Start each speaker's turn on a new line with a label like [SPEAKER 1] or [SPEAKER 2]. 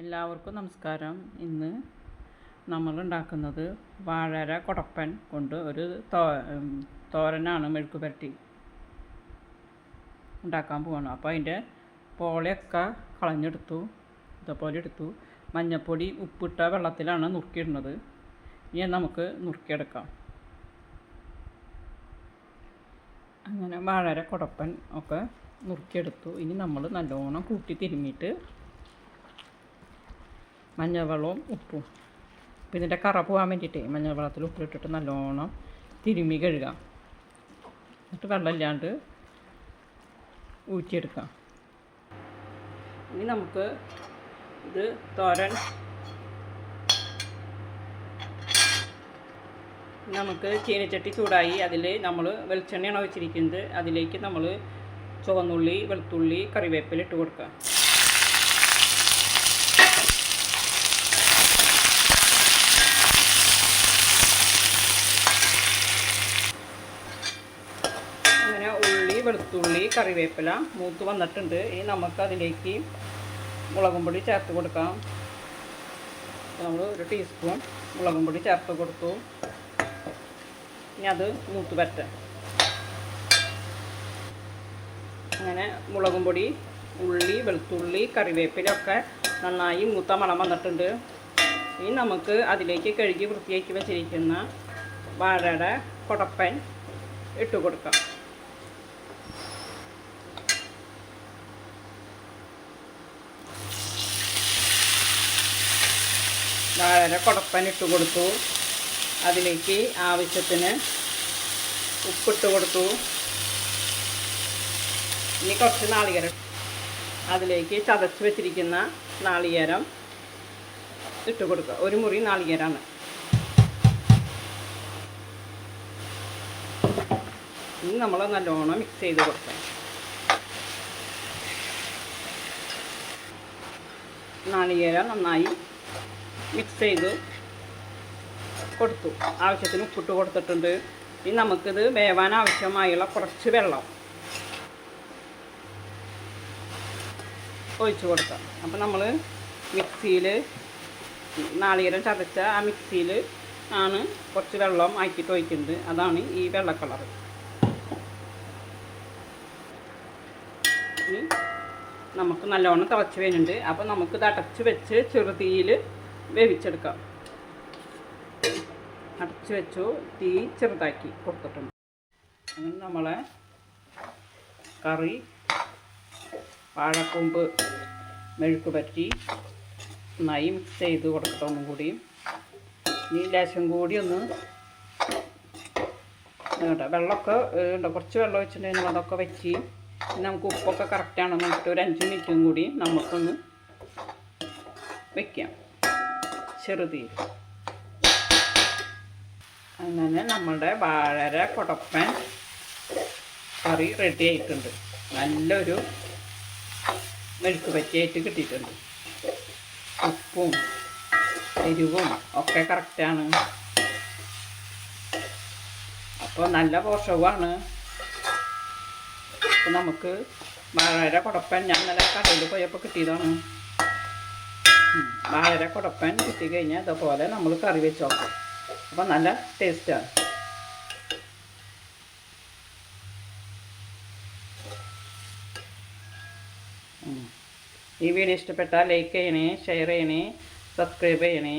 [SPEAKER 1] എല്ലാവർക്കും നമസ്കാരം. ഇന്ന് നമ്മൾ ഉണ്ടാക്കുന്നത് വാഴര കൊടപ്പൻ കൊണ്ട് ഒരു തോ തോരനാണ് മെഴുക്ക് പുരട്ടി ഉണ്ടാക്കാൻ പോകണം അപ്പോൾ അതിന്റെ പോളയൊക്കെ കളഞ്ഞെടുത്തു ഇതേപോലെ എടുത്തു. മഞ്ഞപ്പൊടി ഉപ്പിട്ട വെള്ളത്തിലാണ് നുറുക്കിയിടുന്നത്. ഇനി നമുക്ക് നുറുക്കിയെടുക്കാം. അങ്ങനെ വാഴര കുടപ്പൻ ഒക്കെ നുറുക്കിയെടുത്തു. ഇനി നമ്മൾ നല്ലോണം കൂട്ടി തിരുമ്മിയിട്ട് മഞ്ഞൾവെള്ളവും ഉപ്പും. പിന്നെ ഇതിന്റെ കറ പോകാൻ വേണ്ടിയിട്ട് മഞ്ഞൾ വെള്ളത്തിൽ ഉപ്പിട്ടിട്ട് നല്ലോണം തിരുമ്മി കഴുകാം. എന്നിട്ട് വെള്ളമില്ലാണ്ട് ഊറ്റിയെടുക്കാം ഇനി നമുക്ക് ഇത് തോരൻ. നമുക്ക് ചീനച്ചട്ടി ചൂടായി അതിൽ നമ്മൾ വെളിച്ചെണ്ണയാണ് വെച്ചിരിക്കുന്നത് അതിലേക്ക് നമ്മൾ ചുവന്നുള്ളി വെളുത്തുള്ളി കറിവേപ്പില ഇട്ട് കൊടുക്കുക അങ്ങനെ ഉള്ളി വെളുത്തുള്ളി കറിവേപ്പില മൂത്ത് വന്നിട്ടുണ്ട്. ഇനി നമുക്ക് അതിലേക്ക് മുളകും പൊടി ചേർത്ത് കൊടുക്കാം. നമ്മൾ ഒരു ടീസ്പൂൺ മുളകും പൊടി ചേർത്ത് കൊടുത്തു. ഇനി അത് മൂത്ത് വരട്ടെ. അങ്ങനെ മുളകും പൊടി ഉള്ളി വെളുത്തുള്ളി കറിവേപ്പിലൊക്കെ നന്നായി മൂത്ത മണം വന്നിട്ടുണ്ട്. ഇനി നമുക്ക് അതിലേക്ക് കഴുകി വൃത്തിയാക്കി വെച്ചിരിക്കുന്ന വാഴയുടെ കുടപ്പൻ ഇട്ട് കൊടുക്കാം. വാഴ കുടപ്പനിട്ട് കൊടുത്തു. അതിലേക്ക് ആവശ്യത്തിന് ഉപ്പിട്ട് കൊടുത്തു. ഇനി കുറച്ച് നാളികേരം അതിലേക്ക് ചതച്ച് വെച്ചിരിക്കുന്ന നാളികേരം ഇട്ട് കൊടുക്കുക. ഒരു മുറി നാളികേരമാണ് ഇനി നമ്മൾ നല്ലോണം മിക്സ് ചെയ്ത് കൊടുക്കാം നാളികേരം നന്നായി മിക്സ് ചെയ്ത് കൊടുത്തു. ആവശ്യത്തിന് ഉപ്പിട്ട് കൊടുത്തിട്ടുണ്ട്. ഇനി നമുക്കിത് വേവാൻ ആവശ്യമായുള്ള കുറച്ച് വെള്ളം ഒഴിച്ചു കൊടുക്കാം. അപ്പം നമ്മൾ മിക്സിയിൽ നാളികേരം ചതച്ച ആ മിക്സിയിൽ ആണ് കുറച്ച് വെള്ളം ആക്കിയിട്ട് ഒഴിക്കുന്നത്. അതാണ് ഈ വെള്ള കളർ നമുക്ക് നല്ലോണം തിളച്ച് വരുന്നുണ്ട്. അപ്പോൾ നമുക്കിത് അടച്ച് വെച്ച് ചെറുതീയിൽ വേവിച്ചെടുക്കാം. അടച്ചു വെച്ചു. തീ ചെറുതാക്കി കൊടുത്തിട്ടുണ്ട്. അങ്ങനെ നമ്മളെ കറി വാഴക്കൊമ്പ് മെഴുക്ക് പറ്റി നന്നായി മിക്സ് ചെയ്ത് കൊടുക്കട്ടെ ഒന്നും കൂടി. ഇനി ലേശം കൂടി ഒന്ന് വേണ്ട വെള്ളമൊക്കെ ഉണ്ട്? കുറച്ച് വെള്ളം വെച്ചിട്ടുണ്ടെങ്കിൽ അതൊക്കെ വെച്ച് നമുക്ക് ഉപ്പൊക്കെ കറക്റ്റാണെന്ന് പറഞ്ഞിട്ട് ഒരു അഞ്ച് മിനിറ്റും കൂടി നമുക്കൊന്ന് വെക്കാം. ചെറുതീയിൽ അങ്ങനെ നമ്മുടെ വാഴര കുടപ്പൻ കറി റെഡി ആയിട്ടുണ്ട്. നല്ലൊരു മെഴുക്ക് പറ്റിയായിട്ട് കിട്ടിയിട്ടുണ്ട്. ഉപ്പും എരിവും ഒക്കെ കറക്റ്റാണ് അപ്പോൾ നല്ല പോഷകമാണ്. അപ്പോൾ നമുക്ക് വാഴര കുടപ്പൻ ഞാൻ നല്ല കടയിൽ പോയപ്പോൾ കിട്ടിയതാണ്. കുടപ്പാൻ കുടപ്പൻ കിട്ടിക്കഴിഞ്ഞാൽ ഇതുപോലെ നമ്മൾ കറി വെച്ച് നോക്കാം അപ്പോൾ നല്ല ടേസ്റ്റാണ്. ഈ വീഡിയോ ഇഷ്ടപ്പെട്ടാൽ ലൈക്ക് ചെയ്യണേ ഷെയർ ചെയ്യണേ സബ്സ്ക്രൈബ് ചെയ്യണേ.